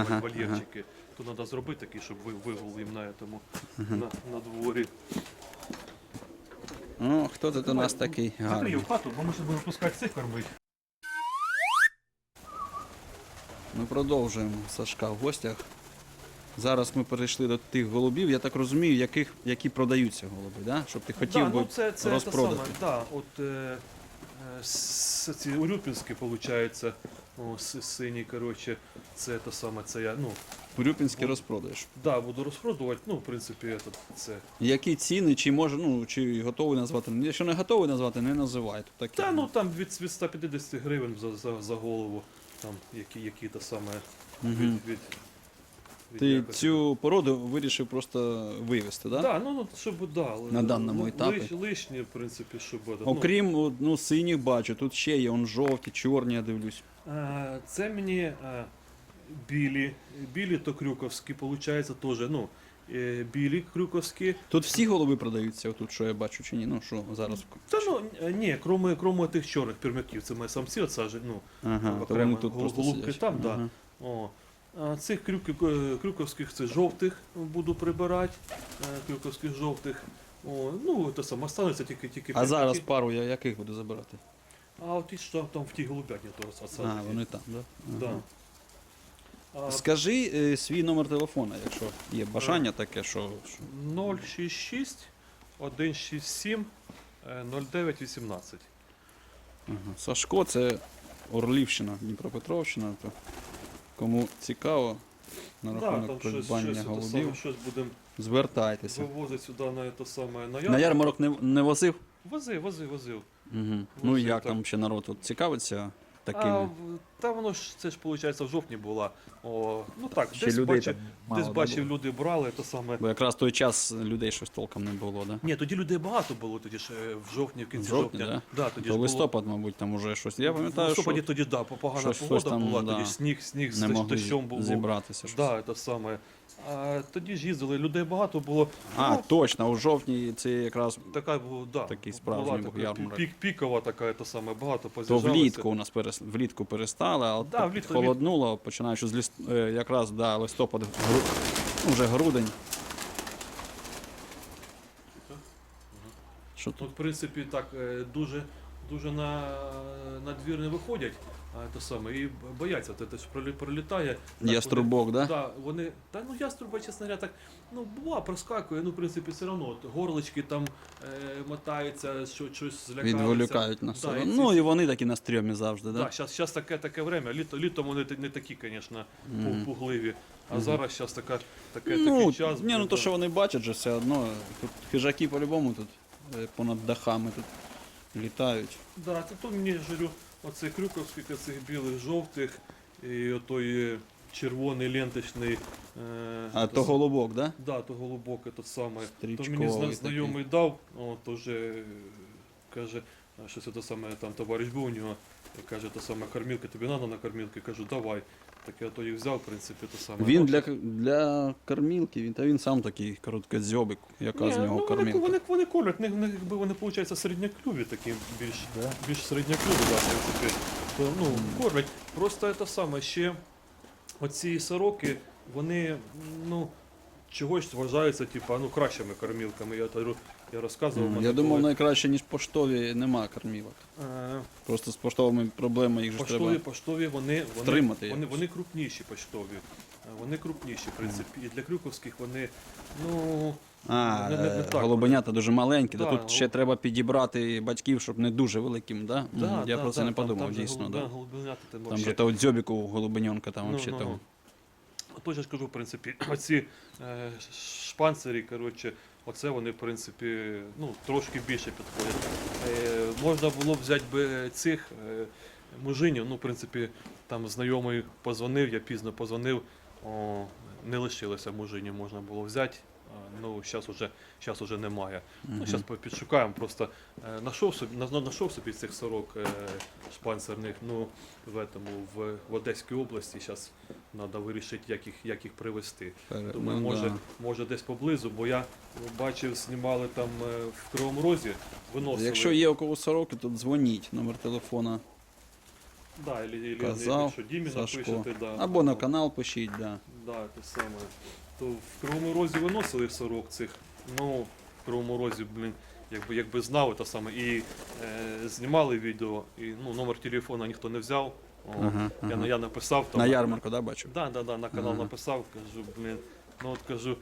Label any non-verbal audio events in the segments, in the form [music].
ага, ага. То треба зробити такий, щоб ви- вигул їм на, этому, на, на дворі. О, хто тут у нас такий гарний? в хату, бо ми ще будемо пускати цих кормити. Ми продовжуємо Сашка в гостях. Зараз ми перейшли до тих голубів, я так розумію, яких, які продаються голуби, да? щоб ти хотів да, би ну, це, це розпродати. саме, да, от, е, е, ці урюпінські, виходить, о, с- сині, коротше, це те саме, це я, ну, Урюпінський розпродаєш. да, буду розпродувати, ну, в принципі, этот, це. Які ціни, чи може, ну, чи готовий назвати? Ну, Якщо не готовий назвати, не називай. Тут таке. Та, ну, там від, від 150 гривень за, за, за голову, там, які, які те саме, від, Мгм. від, від Ти якості. цю породу вирішив просто вивезти, так? Да? Да, ну, ну, щоб, да, На даному ли- етапі. Лиш, лишнє, в принципі, щоб... ну, Окрім ну, синіх бачу, тут ще є он жовті, чорні, я дивлюсь. Е, Це мені е, білі, білі то крюковські, виходить, теж, ну, е, білі крюковські. Тут всі голуби продаються, отут, що я бачу, чи ні? Ну що зараз. Та ну, ні, кроме, кроме тих чорних пірмяків, це мої самці, оце ж, ну, Ага, окремо тут гол- голубки сидять. там, да. Ага. О. А цих крюків, крюковських це жовтих буду прибирати, крюковських жовтих. О, ну, те саме, останеться тільки тільки А зараз пару я яких буду забирати? А от і що там в тій голубятні то оце. А, вони там, да? Да. Ага. А, Скажи е, свій номер телефона, якщо є бажання таке, що. що- 066 167 е, 0918. Ага. Сашко, це Орлівщина, Дніпропетровщина. То кому цікаво на рахунок там щось, придбання щось, голубів, саме, щось будемо звертайтеся. вивозити сюди на те саме на На ярмарок. ярмарок не, не возив? Возив, возив, возив. Угу. Ну і як так. там ще народ тут цікавиться такими? А, в- та воно ж це ж виходить в жовтні була. О, ну так, Ще десь людей бачив, так мало, десь да, бачив, люди брали те саме. Бо якраз той час людей щось толком не було, да? Ні, тоді людей багато було тоді ж е, в жовтні, в кінці В жовтні, жовтня. да? Да, тоді То ж було- листопад, мабуть, там уже щось. Я в пам'ятаю, листопаді що тоді да, погана щось- погода щось там, була, да, тоді сніг, сніг з не могли дощом був. зібратися. Щось. Да, це саме. А тоді ж їздили, людей багато було. А, Ну, точно, у жовтні це якраз така була, да, такий справжній була був така ярмарок. Пік, пікова така, це саме, багато то поз'їжджалося. влітку у нас перес... влітку перестали, а от Да, влітку- холоднуло, починаючи з лист... е, якраз да, листопад, гру... ну, вже грудень. Що Ну, в принципі, так, е, дуже, дуже на, на двір не виходять, а те саме, і бояться, те, те пролі- пролітає. Так, Яструбок, вони, да? Да, вони, та ну яструба, чесно говоря, так, ну, була, проскакує, ну, в принципі, все одно, от, горлички там е, мотаються, що, щось злякаються. Відволікають на Да, і ці ну і вони такі на стрьомі завжди, да? Так, зараз, зараз таке, таке время, літо, літом вони не такі, звісно, Мгм. пугливі, а зараз зараз така, таке, ну, такий час. ні, ну то, що вони бачать же все одно. Тут хижаки по-любому тут е, понад дахами тут літають. Да, це то мені жарю оцей крюковський, цих білих, жовтих, і отой червоний ленточний. Е, А то голубок, да? Да, то голубоке, то саме. То Стрічковий мені зна- такий. знайомий дав, о, то вже е, каже, а що це те саме, там товариш був у нього, каже, то саме кормілка, тобі треба на кормілки, кажу, давай. Так я то їх взяв, в принципі, то саме. Він для, для кормілки, він, та він сам такий короткодзьобик, яка Ні, з нього ну, вони, кормілка. вони, вони колять, них, них, якби вони, виходить, середньоклюві такі більш, більш середньоклюві, да, в принципі. То, ну, кормлять. Просто це саме, ще оці сороки, вони, ну, чогось вважаються, типу, ну, кращими кормілками. Я, говорю, я розказував. М, мене Я думав, коли- найкраще, ніж поштові, нема кормілок. Е, Просто з поштовими проблеми їх же ж Поштові, треба. поштові вони, вони, втримати вони, якось. вони крупніші поштові. Е, Вони крупніші, в принципі. І для крюковських вони, ну, А, не- не- не е, так голубенята дуже маленькі, Да, да, тут ще голуб- треба підібрати батьків, щоб не дуже великим, да? М, да, Я да, про це да, не там- подумав, там же дійсно. голубя- Да. голубенята Там вообще- же того дзьобіку у голубеньонка там Ну, вообще ну, того. ну. Тож я ж кажу, в принципі, [clears throat] оці е, шпанцері, коротше, оце вони, в принципі, ну, трошки більше підходять. Е, можна було б взяти би цих е, мужинів, ну, в принципі, там знайомий позвонив, я пізно позвонив, о, не лишилося мужинів, можна було взяти. Ну, зараз уже, щас уже немає. Ну, зараз підшукаємо. Просто е, нашов собі, на- нашов собі цих сорок е, шпанцерних ну, в, этому, в, в Одеській області. Зараз треба вирішити, як їх, як їх привезти. Пере- Думаю, ну, може, да. може десь поблизу, бо я бачив, знімали там е, в Кривому Розі, виносили. Якщо є у кого сороки, то дзвоніть, номер телефона Да, или, или, Казав, що Дімі Сашко. напишете, да. Або на канал пишіть, да. Да, те саме. То в Кривому Розі виносили сорок цих, ну, в Кривому Розі, блін, якби, якби знали те саме. І е, знімали відео, і ну, номер телефона ніхто не взяв. О, Ага, Я, ага. я написав там. На ярмарку, да, бачу? Да, да, да, на канал написав, кажу, блін, ну от кажу.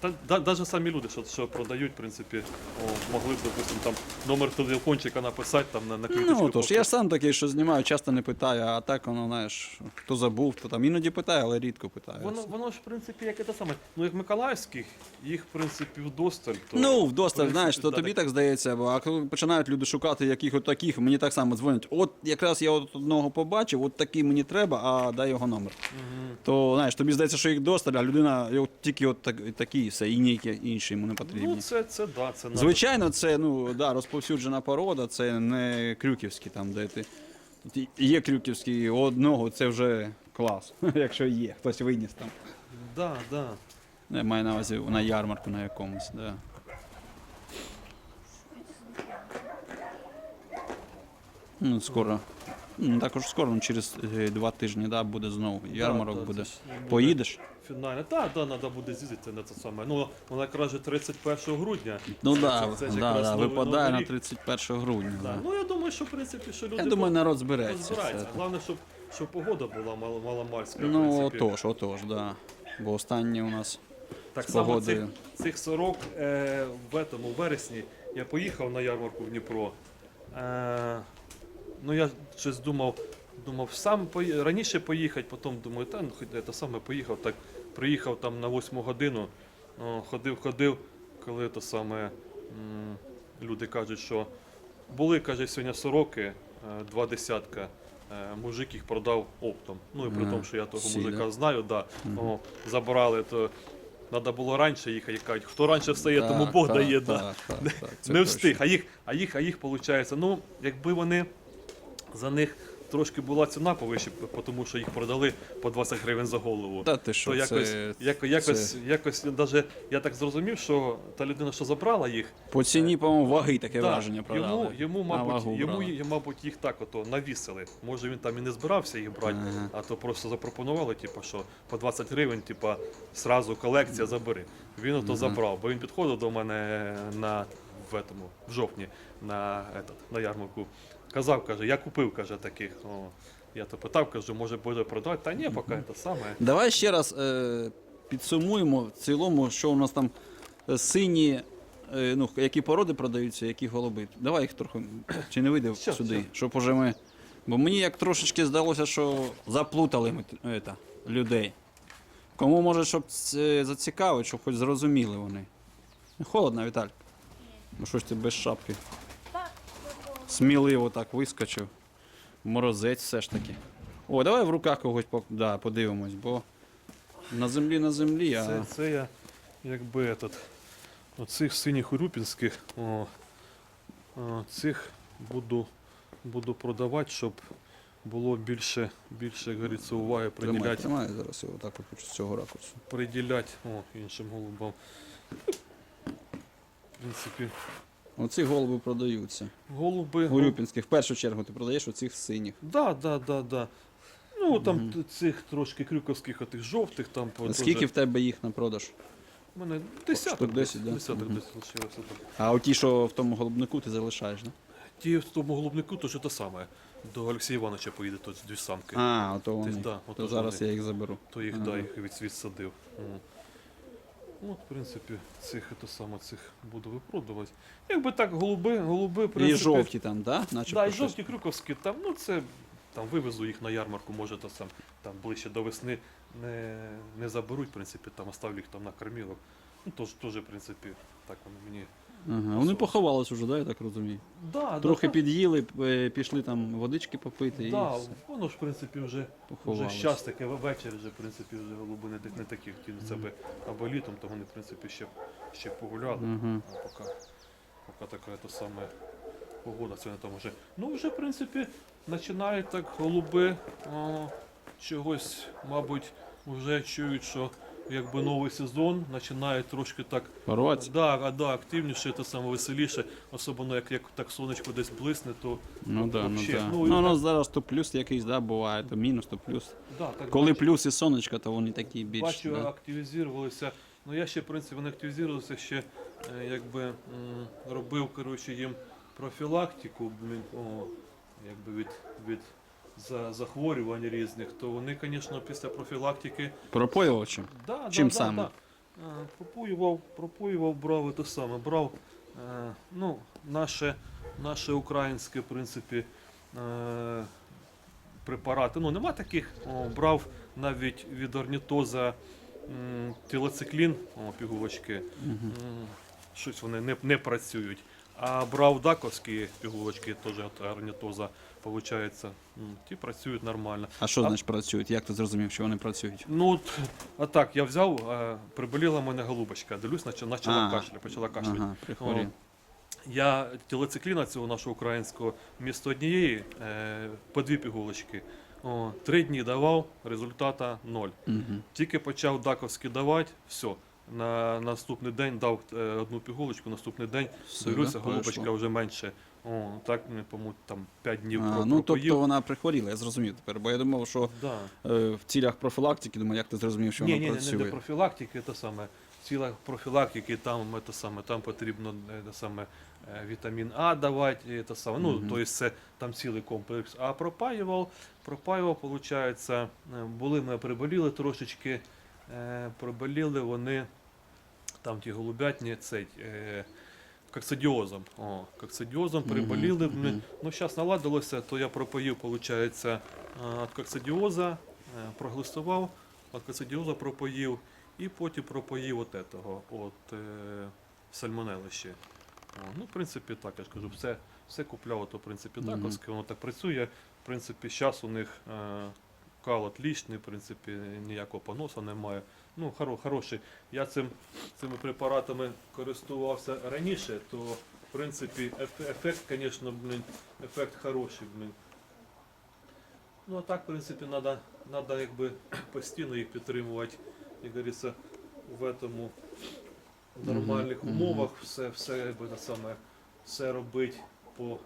Та, да, даже самі люди, що, що продають, в принципі, о, могли б, допустим, там номер телефончика написати там на, на квіточку. Ну, тож, я ж сам такий, що знімаю, часто не питаю, а так воно, знаєш, хто забув, то там іноді питає, але рідко питає. Воно, воно ж, в принципі, як і те саме. Ну, як Миколаївських, їх, в принципі, вдосталь. То, Ну, вдосталь, принципі, знаєш, то да, тобі так здається, бо а коли починають люди шукати яких от таких, мені так само дзвонять. От якраз я от одного побачив, от такий мені треба, а дай його номер. Мгм. То знаєш, тобі здається, що їх досталь, а людина от тільки от так, такі, все, і ніякі інші йому не потрібні. Ну, це, це, да, це надо. Звичайно, це ну, да, розповсюджена порода, це не крюківські, там, де ти. Тут Є крюківські у одного, це вже клас, [laughs] якщо є, хтось виніс там. Да, да. Я маю на увазі на ярмарку на якомусь, да. Ну, скоро. Ну, також скоро, ну, через е, два тижні, да, буде знову ярмарок да, буде. буде. Поїдеш? Фінальне. Так, да, треба буде з'їздити на це саме. Ну, вона якраз же 31 грудня. Ну Це- так, це да, да, випадає на 31 грудня. Да. Да. Ну, я думаю, що, в принципі, що люди Я думаю, народ збереться. розбираються. Головне, щоб, щоб погода була мало, маломальська. Ну, отож, отож, да. Бо останні у нас Так з само цих, цих 40 е, в этому, в вересні я поїхав на ярмарку в Дніпро. Е, ну я щось думав, думав сам пої... раніше поїхати, потім думаю, та ну хоч це саме поїхав. Так приїхав там на 8 годину, о, ходив, ходив, коли то саме м, люди кажуть, що були, каже, сьогодні сороки, е, два десятка. Е, Мужик їх продав оптом. Ну і при тому, що я того Всі, мужика да? знаю, да. Мгм. О, забрали, то треба було раніше їхати. кажуть, Хто раніше встає, тому Бог так, дає. так, да. так, [laughs] так, Не встиг. А їх, а їх, а їх виходить. Ну, якби вони за них трошки була ціна повище, тому що їх продали по 20 гривень за голову. Та ти що, то якось, це, яко, якось, якось даже, я так зрозумів, що та людина, що забрала їх, по ціні, по-моєму, ваги таке да, враження продали. йому, йому, На мабуть, йому, брали. й- мабуть, їх так ото навісили. Може він там і не збирався їх брати, Ага. а то просто запропонували, типу, що по 20 гривень, типу, сразу колекція забери. Він ото забрав, бо він підходив до мене на в, этому, в жовтні на, этот, на ярмарку. Казав, каже, я купив, каже, таких. О, я то питав, кажу, може буде продати. Та ні, поки це саме. Давай ще раз е, підсумуємо в цілому, що у нас там е, сині, е, ну, які породи продаються, які голуби. Давай їх трохи, чи не вийде Щас, сюди, щас. щоб уже ми. Бо мені як трошечки здалося, що заплутали ми т- ета, людей. Кому може, щоб це зацікавить, щоб хоч зрозуміли вони. Холодно, Віталь. Ну що ж ти без шапки? Сміливо так вискочив. Морозець все ж таки. О, давай в руках когось по- да, подивимось, бо на землі на землі, а Це, це я якби этот, оцих синіх урюпінських, о, цих буду, буду продавати, щоб було більше, більше як говориться, уваги тримай, приділяти, тримай зараз його так от з цього ракурсу. приділяти о, іншим голубам. В принципі, Оці голуби продаються. голуби. Урюпінських в першу чергу ти продаєш оцих синіх. Да, да, да, да. Ну, там Мгм. т- цих трошки крюковських, отих жовтих, там по- Скільки в тебе їх на продаж? У мене десяток, Штук десь, 10, да? десяток Мгм. десь лишилося. так. А оті, що в тому голубнику, ти залишаєш, да? Ті в тому голубнику, то що те саме. До Олексія Івановича поїде то дві самки. А, ото вони. да, То зараз вони. я їх заберу. То їх, Ага. да, їх від, відсадив. М. Ну, в принципі, цих то саме цих буду випродувати. Якби так, голуби, голуби, в І жовті там, да? Наче Да, і жовті крюковські, там, ну це там вивезу їх на ярмарку, може то сам там ближче до весни не, не заберуть, в принципі, там оставлю їх там на кормілок. Ну, тож теж, в принципі, так вони мені. Ага. Вони поховались уже, да, я так розумію. Да, Трохи да, під'їли, е, пішли там водички попити і все, воно ж, в принципі, вже Вже поховались. щас таке ввечері, вже, в принципі, вже голуби не, так- не такі хотіли би або літом, то вони, в принципі, ще, ще погуляли. Мгм. А поки, поки така то саме погода сьогодні там вже. Ну, вже, в принципі, починають так голуби о, чогось, мабуть, вже чують, що якби новий сезон, починає трошки так Боротися. да, а, да, активніше, те саме веселіше, особливо як, як так сонечко десь блисне, то Ну да, ну Вообще, да. ну, і Ну, ну так- зараз то плюс якийсь, да, буває, то мінус, то плюс. да, так Коли бачу- плюс і сонечко, то вони такі більш. Бачу, Да. активізувалися. Ну я ще, в принципі, не активізувався, ще е, якби м, робив коротше, їм профілактику о, якби від, від за, захворювань різних, то вони, звісно, після профілактики. Пропоювачем. Да, Чим да, саме? Да, да. Е, Пропоював, пропоював, брав те саме. Брав е, ну, наше, наше українське, в принципі, е, препарати. Ну, нема таких. О, брав навіть від орнітоза тілоциклін, о, пігулочки. М, Щось вони не, не працюють. А брав даковські пігулочки, теж от орнітоза, виходить, ті працюють нормально. А що значить працюють? Як ти зрозумів, що вони працюють? Ну, от, а так, я взяв, приболіла мене голубочка, дивлюсь, почала А. кашляти, почала кашляти. Ага. Я тілоцикліна цього нашого українського місто однієї, е, по дві пігулочки. О, три дні давав, результата ноль. Мгм. Тільки почав даковський давати, все. На наступний день дав е, одну пігулочку, наступний день дивлюся, да, голубочка вже менше. О, так, мені, по-моєму, там 5 днів А, ну тобто вона прихворіла, я зрозумів тепер, бо я думав, що Да. е, в цілях профілактики, думаю, як ти зрозумів, що Ні, вона ні, ні, не працює. для профілактики, це саме. Ціла профілактики, там, це саме, там потрібно е, те саме, е, вітамін А давати, те саме. Ну, тобто це там цілий комплекс. А пропаював, пропаював, виходить, були ми приболіли трошечки, приболіли вони, там ті голубятні, цей, е, коксидіозом. О, коксидіозом приболіли. мгм. Ми, ну, зараз наладилося, то я пропоїв, виходить, від коксидіоза, проглистував, від коксидіоза пропоїв, і потім пропоїв от этого, от е, сальмонелище. О, ну, в принципі, так, я ж кажу, все, все купляв, то, в принципі, Мгм. даковське, воно так працює. В принципі, зараз у них е, кал отлічний, в принципі, ніякого поноса немає. Ну, хоро, хороший. Я цим, цими препаратами користувався раніше, то, в принципі, ефект, звісно, блін, ефект хороший, блін. Ну, а так, в принципі, треба надо, якби постійно їх підтримувати, як говориться, в этому в нормальних умовах, все, все, якби, саме, все робити по,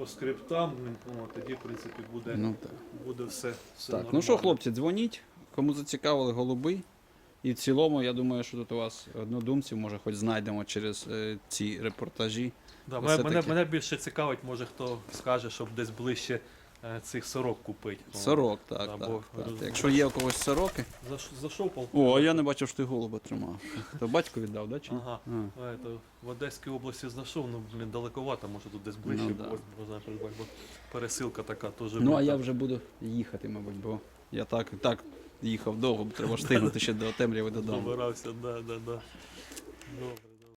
по скриптам, ну, тоді, в принципі, буде, Ну, так. буде все, все так. нормально. Ну що, хлопці, дзвоніть, кому зацікавили голуби. І в цілому, я думаю, що тут у вас однодумців, може, хоч знайдемо через е, ці репортажі. Да, мене, мене, більше цікавить, може хто скаже, щоб десь ближче цих сорок купити. О, Сорок, так, або так, так. Якщо є у когось сороки. Зайшов пол. О, а я не бачив, що ти голуба тримав. То батько віддав, да? Чи? Ага. А. А, это, в Одеській області знайшов, ну блін, далековато, може тут десь ближче Ну, да. можна придбати, бо пересилка така теж. Ну, а я вже буду їхати, мабуть, бо я так, так їхав довго, бо треба встигнути ще до темряви додому. Добирався, да, да, да. Добре.